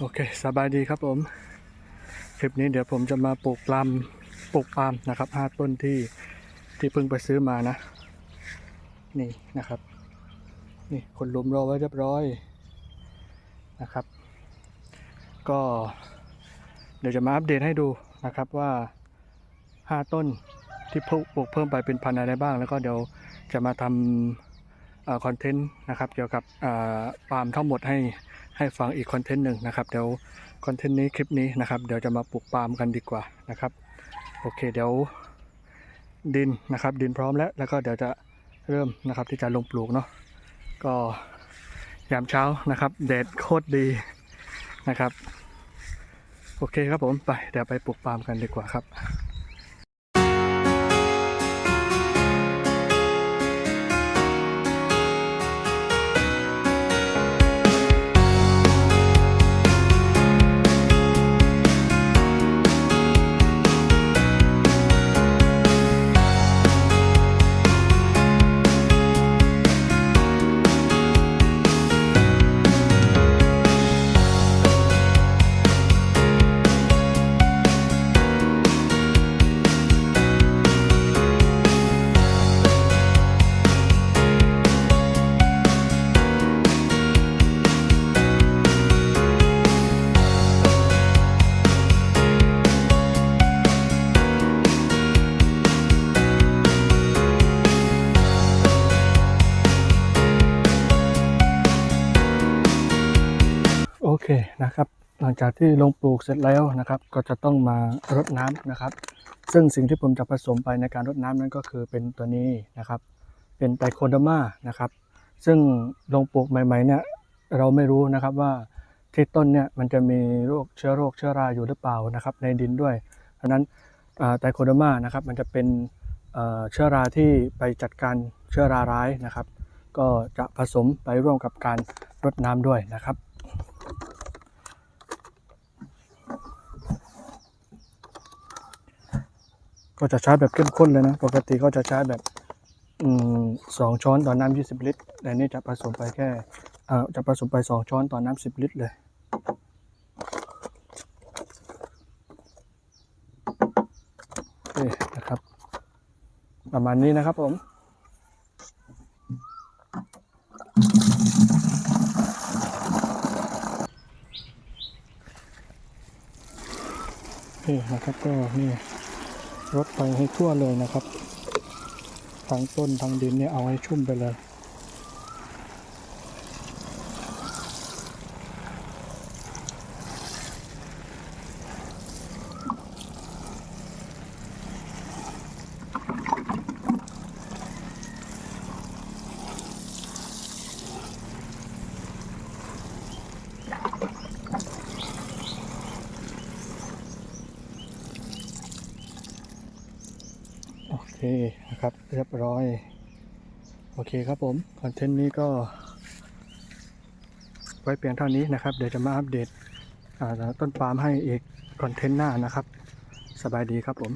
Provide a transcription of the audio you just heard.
โอเคสบายดีครับผม คลิปนี้เดี๋ยวผมจะมาปลูกปล์มปลูกปล์มนะครับห้าต้นที่ที่เพิ่งไปซื้อมานะ นี่นะครับ นี่คนลุมรอไว้เรียบร้อยนะครับ ก็เดี๋ยวจะมาอัปเดตให้ดูนะครับว่าห้าต้นที่ปลูกเพิ่มไปเป็นพันอะไรบ้าง แล้วก็เดี๋ยวจะมาทำ คอนเทนต์นะครับเกี่ยวกับอ่าปาล์มทั้งหมดให้ให้ฟังอีกคอนเทนต์หนึ่งนะครับเดี๋ยวคอนเทนต์นี้คลิปนี้นะครับเดี๋ยวจะมาปลูกปาล์มกันดีกว่านะครับโอเคเดี๋ยวดินนะครับดินพร้อมแล้วแล้วก็เดี๋ยวจะเริ่มนะครับที่จะลงปลูกเนาะก็ยามเช้านะครับแดดโคตรดีนะครับ โอเคครับผมไปเดี๋ยวไปปลูกปาล์มกันดีกว่าครับ เคนะครับ หลังจากที่ลงปลูกเสร็จแล้วนะครับ ก็จะต้องมารดน้ำนะครับ ซึ่งสิ่งที่ผมจะผสมไปในการรดน้ำนั้นก็คือเป็นตัวนี้นะครับ เป็นไตโคเดมานะครับ ซึ่งลงปลูกใหม่ๆเนี่ยเราไม่รู้นะครับว่าที่ต้นเนี่ยมันจะมีโรคเชื้อโรคเชื้อราอยู่หรือเปล่านะครับ ในดินด้วยเพราะนั้นไตโคเดมานะครับมันจะเป็นเอ่อเชื้อราที่ไปจัดการเชื้อราร้ายนะครับ ก็จะผสมไปร่วมกับการรดน้ำด้วยนะครับ ก็จะใช้แบบเข้มข้นเลยนะ ปกติก็จะใช้แบบสองช้อนต่อน้ำยี่สิบลิตร แต่นี่จะผสมไปแค่จะผสมไปสองช้อนต่อน้ำสิบลิตรเลยโอเคนะครับ ประมาณนี้นะครับผมนี่นะครับก็นี่ รดไปให้ทั่วเลยนะครับ ทั้งต้นทั้งดินเนี่ยเอาให้ชุ่มไปเลย โอเคนะครับ เรียบร้อย โอเคครับผม คอนเทนต์นี้ก็ ไว้เพียงเท่านี้นะครับ เดี๋ยวจะมาอัปเดตต้นปาล์มให้อีกคอนเทนต์หน้านะครับ สบายดีครับผม